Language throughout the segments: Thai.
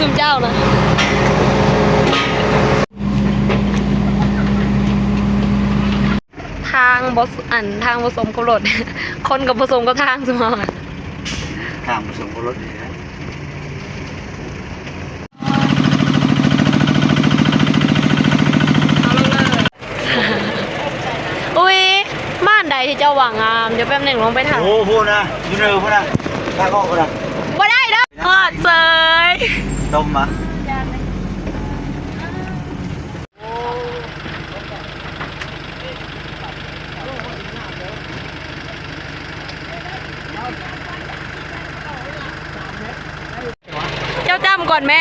ซุมเจ้านะทางบสอันทางผสมกับรถคนกับผสมกับทางสมองข้ามผสมกับรถนี่นะอุ้ยบ้านใดที่เจ้าหวังงามเดี๋ยวแป๊บหนึ่งลงไปถามโอ้พูดนะยูเนอร์พูดนะข้าก็พูดนะว่าได้เด้อทอดเสย ต้มมาเจ้าจำก่อนแม่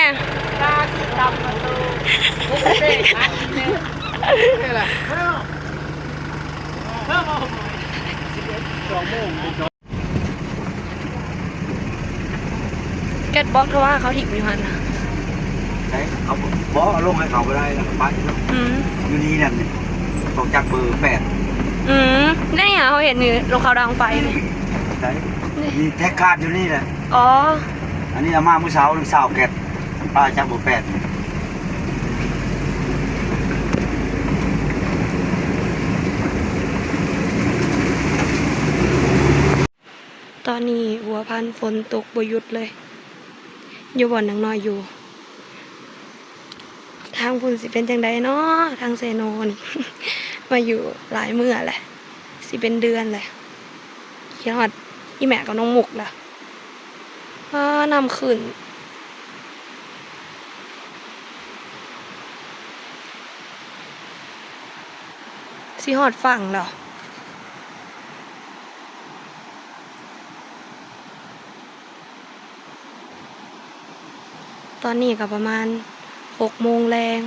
เก็ตบล็อกเพราะว่าเขาถิบอยู่หันนะ ใช่เขาบอกเอาลงให้เขาไปได้แล้วก็ไปแล้วอืมอยู่นี่นั่นนี่ต้องจักเบอร์แปดอืมนี่ไงเขาเห็นอยู่ลงเขาดังไฟนี่ใช่มีแท็กคาดอยู่นี่แหละอ๋อ อันนี้อาม่าเมื่อเช้าหรือสาวแกดป้าจักเบอร์แปดตอนนี้หัวพันฝนตกบหยุดเลย อยู่บ่อนนังน้อยอยู่ ทางพุ่นสิเป็นจังใดเนาะทางเซโนนมาอยู่หลายเมื่อแหละสิเป็นเดือนแหละเขียนหอดอีแม่กับน้องหมุกล่ะอ่านำขึ้นสิหอดฝั่งแล้วตอนนี้ก็ประมาณ หกโมงแรง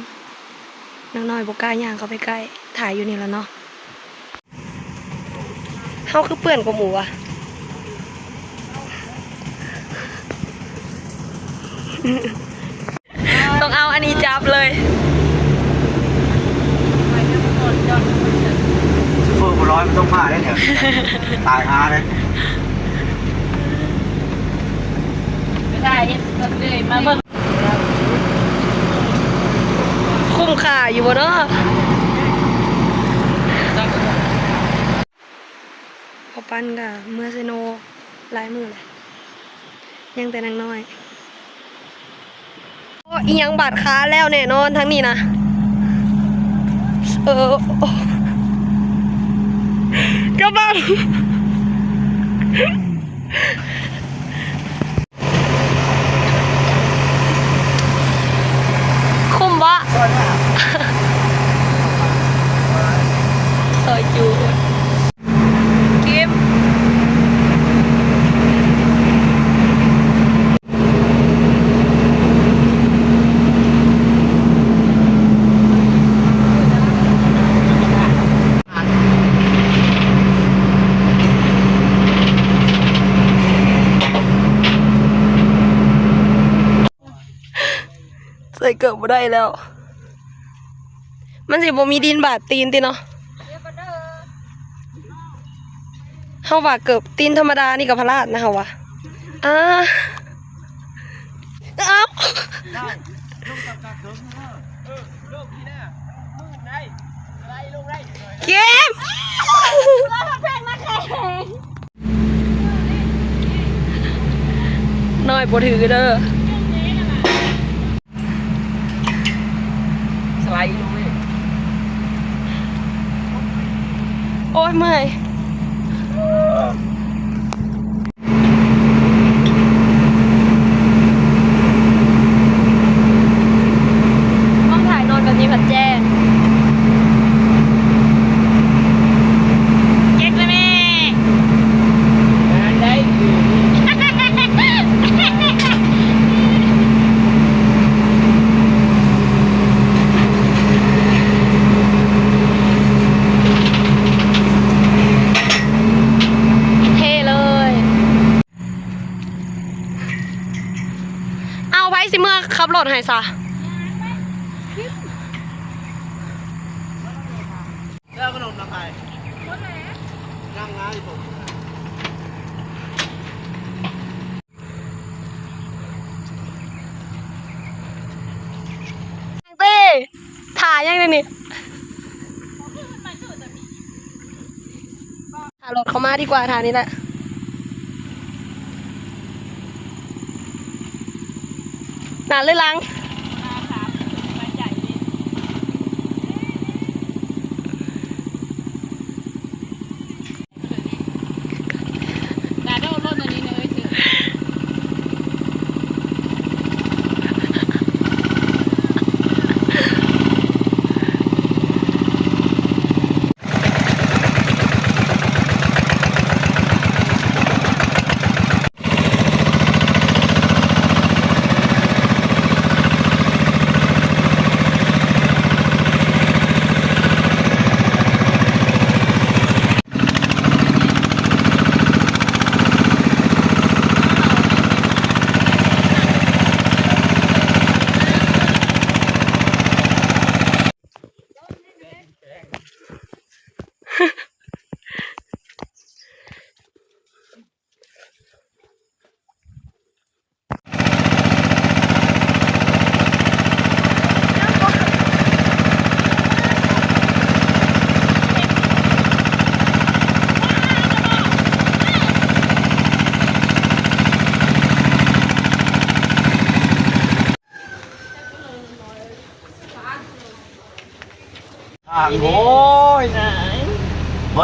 น้องน้อยบกล้าย่างเข้าไปใกล้ ถ่ายอยู่นี่แล้วเนาะเฮาคือเปื่อนกว่าหมูอะต้องเอาอันนี้จับเลยซูเฟอร์บัร้อยมันต้องมาได้เนี่ยตายหาเลยไม่ได้ก็เลยมาเบิ่ง คุ้มค่า อยู่บ่เนาะพอปั้นกับเมื่อเซโนลายมือเลยยังแต่นางน้อยโอ้อีหยังบาดขาแล้วแน่นอนทั้งนี้นะเออโอ้กระบังคุ้มวะ ซอยจูกิมใส่ เกิดบ่ได้แล้ว มันสิบ่มีดินบาดตีนติเนาะเฮาว่าเกือบตีนธรรมดานี่กับพลาดนะเฮาว่าอ่าเอ้าเกมน้อยบ่ถือเด้อ ลด์ลงเลยโอ้ยเมื่อย ดให้ซะแล้วขนมมาใครนั่งงานผมเต้ถ่ายยังนี่ถ่ายรถเขามาดีกว่าถ่ายนี่แหละ นาเลยหลัง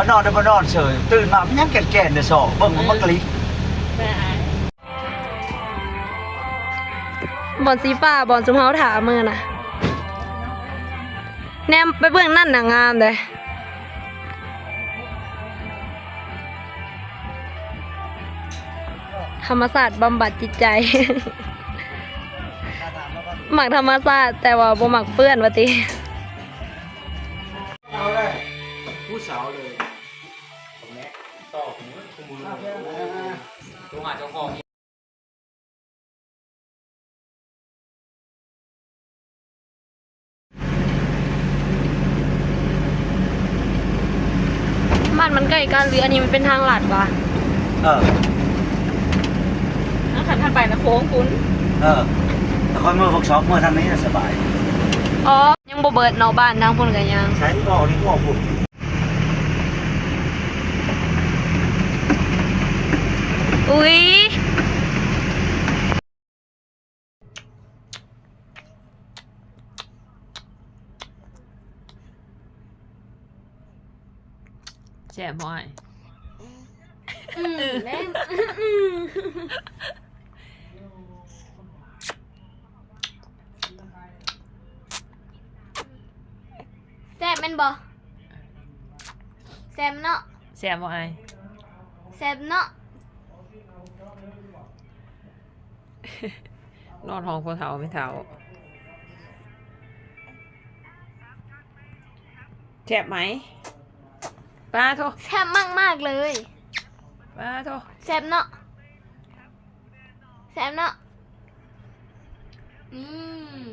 บ่นอนได้บ่นอนเฉยตื่นมามันยังแก่ๆเด้อสอเบิ่งมันมากลิกบอลสีฟ้าบอลสุมเฮาถามมือน่ะแนมไปเบื้องนั่นน่ะงามเลยธรรมศาสตร์บำบัดจิตใจ หมักธรรมศาสตร์แต่ว่าบ่หมักเปื้อนวะติเอาเลยผู้สาวเลย ต่อผมคุมือโทรหาเจ้าของบ้านมันใกล้กันหรืออันนี้มันเป็นทางลัดวะเออถ้าขันทันไปนะโค้งคุณเออแต่คนมือพวกช็อปเมื่อทางนี้น่ะสบาย อ๋อ ยังบเบิดเนาะบ้านทางพุ่นกันยัง ใช้ก็นี่ก็พุ่น อุ๊ยแช่บ่อยอืมแม่งแซ่บแม่นบ่แซ่บเนาะแช่บ่อย แซ่บเนาะ นอนห้องคนเฒ่าไม่เฒ่าแช่บไหมป้าโทรแซ่บมากๆเลยป้าโทรแซ่บเนาะแซ่บเนาะอืม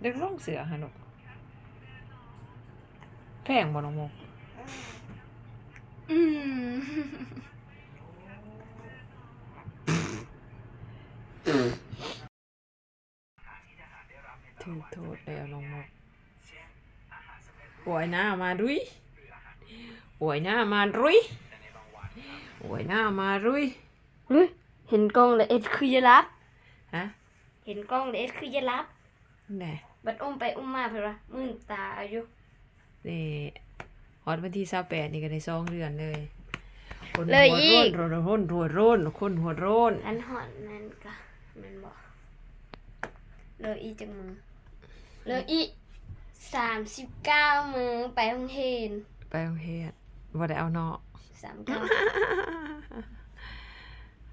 เด็กร้องเสือฮะลูกแพงบ่น้องโม อืม ถือโทษแล้วน้องโมป่วยหน้ามาดุยป่วยหน้ามาดุยป่วยหน้ามาดุยอุ๊ยเห็นกล้องเลยเอ็ดคือจะรับ ฮะเห็นกล้องเลยเอ็ดคือจะรับแน่บัดอุ้มไปอุ้มมาเพื่อนว่ามึนตาอายุนี่ฮอตวันที่สิบแปดนี่ก็ได้สองเดือนเลยคนเลยหัวอีกโร้นหัวโร้นหัวโร้นคนหัวโร้นอันหอนนั่นก็แมันบอกเลยอีจังมือ เลยอีสามสิบเก้ามือไปโรงเรียนไปโรงเรียนว่าได้เอาเนาะสามเก้า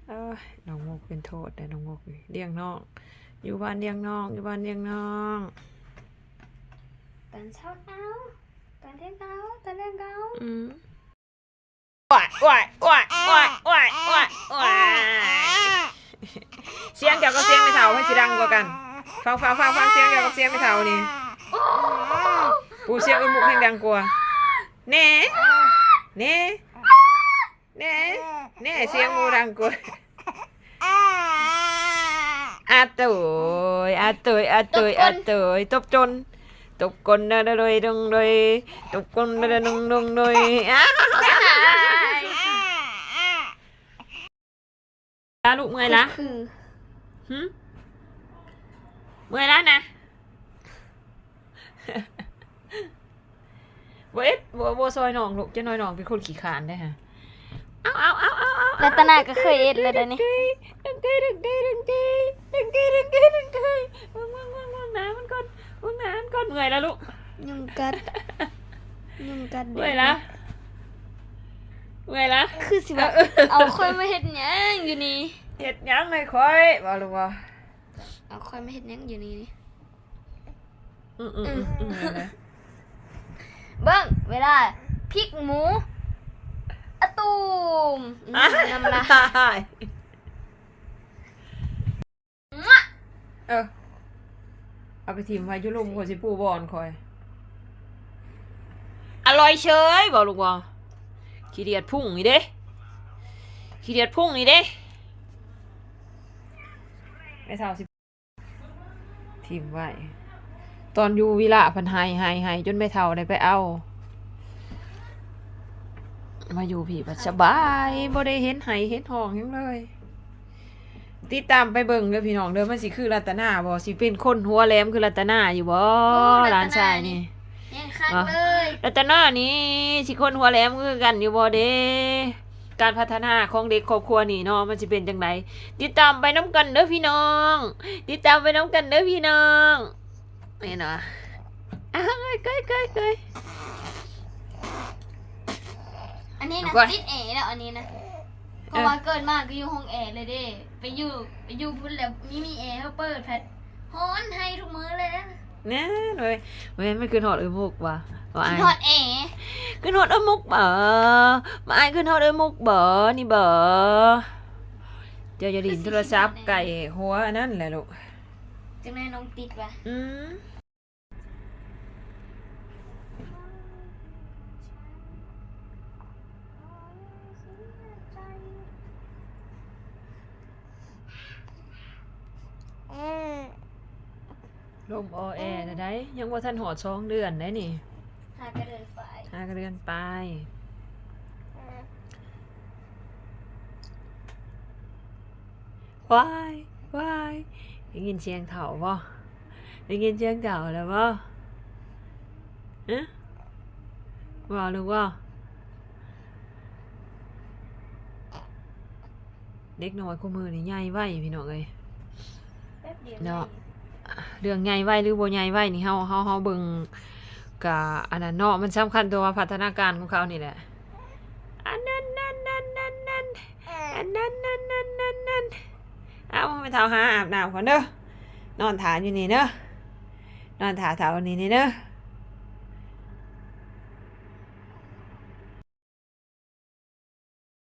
เอ้ยน้องมกเป็นโทษแต่น้องมกนี่เลี้ยงน้อง อยู่บ้านเลี้ยงน้อง อยู่บ้านเลี้ยงน้องตอนเช้าเก้าตอนเที่ยงเก้าตอนแรกเก้าอืมว้ายว้ายว้ายว้ายว้ายว้ายว้ายเสียงเกี่ยวกับเสียงไม่เท่าให้สิดังกว่ากัน ฟังฟังฟังฟังเสียงเกี่ยวกับเสียงไม่เท่านี่ปูเสียงอุ้มมุกให้ดังกว่าเน่เน่เน่เน่เสียงมูดังกว่าอาตุยอาตุยอาตุยอาตุยตบจนตบกลนะโดยดงโดยตบกลนะดงดงโดยอ้าลาลูกเมื่อยละคือหึ เมื่อยแล้วนะเว้ยบัวบัวซอยหนองลูกเจะน้อยหนองเป็นคนขี้ขานได้ฮะเอาเอาเอาเอาเอารัตนาก็เคยเอ็ดเลยเดี๋ยวนี้ดึงเกยดึงเกยดึงเกยดึงเกยดึงเกยดึงเกยดึงเกยว่างว่างว่างว่างน้ำมันก่อนว่างน้ำมันก่อนเมื่อยแล้วลูกยุงกัดยุงกัดเมื่อยละเมื่อยละคือสิแบบเอาค่อยมาเฮ็ดหยังอยู่นี่เห็ดหยังไม่ค่อยว่าลูกว่า เอาค่อยมาเฮ็ดหยังอยู่นี่นี่อืมอืมอืมอืมเมื่อยละเบิ้งเวลาพริกหมูอะตูมอืมน้ำลายเออเอาไปทิมไว้อยุลุมคนสิปูบอลคอย อร่อยเฉยบอกลูกว่าขี้เดียดพุ่งนี่เด้ขี้เดียดพุ่งนี่เด้ ไม่เท่าสิ ทิมไว้ ตอนอยู่วิละพันไฮไฮไฮจนไม่เท่าได้ไปเอา มาอยู่ผีปัสบายบ่ได้เห็นไห้เห็นห้องหยังเลยติดตามไปเบิ่งเด้อพี่น้องเด้อมันสิคือรัตนาบ่สิเป็นคนหัวแหลมคือรัตนาอยู่บ่หลานชายนี่ยังคักอะเลยรัตนานี่สิคนหัวแหลมคือกันอยู่บ่เด้ การพัฒนาของเด็กครอบครัวนี่เนาะมันสิเป็นจังไดติดตามไปน้ำกันเด้อพี่น้อง ติดตามไปน้ำกันเด้อพี่น้องนี่เนาะอ้าวเกยเกยเกยอันนี้นะเอาก่อนติดแอร์แล้วอันนี้นะเพราะว่าเกิดมาก็อยู่ห้องแอร์เลยเด้ไปอยู่ไปอยู่พุ่นแล้วมีมีแอร์เขาเปิดแพทฮ้อนให้ทุกมื้อเลยนะ เนี่ยเลยเว้ยไม่คืนหอดเอ้ยมุกว่ะว่ากินอ้ายทอดแอร์ขึ้นฮอดเอ้ยมุกเบอมาไอ้ายขึ้นฮอดเอ้ยมุกเบอนี่เบอเดี๋ยวจะดินโทรศัพท์ไก่หัวอันนั่นแหละลูกจังไดน้องติดว่ะอืม ลมออแอร์นะได้ยังว่าท่านหอดช่องเดือนได้นี่หากระเดินไปห้ากเดือนไปว้ายว้ายได้ยินเสียงเถาบ่ได้ยินเสียงเถาแล้วบ่เอ๊ะว่าหรือว่าเด็กน้อยคู่มือนี่ใหญ่ไว้พี่น้องเอ้ยแป๊บเดียวเนาะ เรื่องใหญ่ไว้หรือบ่ใหญ่ไว้นี่เฮาเฮาเฮาเบิ่งกะอันนั้นเนาะมันสำคัญตัวว่าพัฒนาการของเขานี่แหละอันนั้นนั่นนั่นนั่นนั่นอันนั้นนั่นนั่นนั่นนั่นเอาไปเท้าหาอาบน้ำก่อนเด้อนอนถาอยู่นี่เด้อนอนถาเท้านี่นี่เด้อ